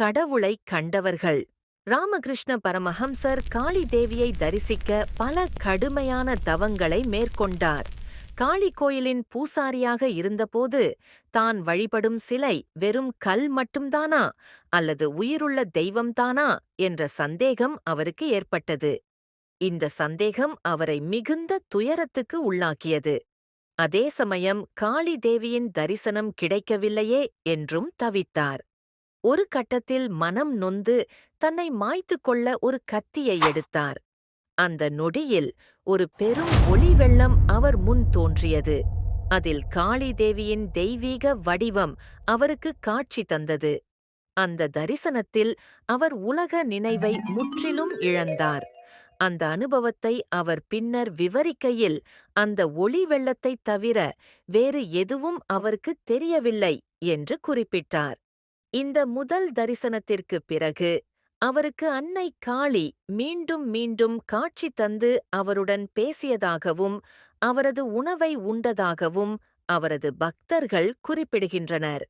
கடவுளைக் கண்டவர்கள். ராமகிருஷ்ண பரமஹம்சர் காளி தேவியை தரிசிக்க பல கடுமையான தவங்களை மேற்கொண்டார். காளி கோயிலின் பூசாரியாக இருந்தபோது தான் வழிபடும் சிலை வெறும் கல் மட்டும்தானா? அல்லது உயிருள்ள தெய்வம்தானா? என்ற சந்தேகம் அவருக்கு ஏற்பட்டது. இந்த சந்தேகம் அவரை மிகுந்த துயரத்துக்கு உள்ளாக்கியது. அதே சமயம் காளி தேவியின் தரிசனம் கிடைக்கவில்லையே என்றும் தவித்தார். ஒரு கட்டத்தில் மனம் நொந்து தன்னை மாய்த்துக் கொள்ள ஒரு கத்தியை எடுத்தார். அந்த நொடியில் ஒரு பெரும் ஒளி வெள்ளம் அவர் முன் தோன்றியது. அதில் காளி தேவியின் தெய்வீக வடிவம் அவருக்கு காட்சி தந்தது. அந்த தரிசனத்தில் அவர் உலக நினைவை முற்றிலும் இழந்தார். அந்த அனுபவத்தை அவர் பின்னர் விவரிக்கையில் அந்த ஒளி வெள்ளத்தைத் தவிர வேறு எதுவும் அவருக்கு தெரியவில்லை என்று குறிப்பிட்டார். இந்த முதல் தரிசனத்திற்குப் பிறகு அவருக்கு அன்னை காளி மீண்டும் மீண்டும் காட்சி தந்து அவருடன் பேசியதாகவும் அவரது உணவை உண்டதாகவும் அவரது பக்தர்கள் குறிப்பிடுகின்றனர்.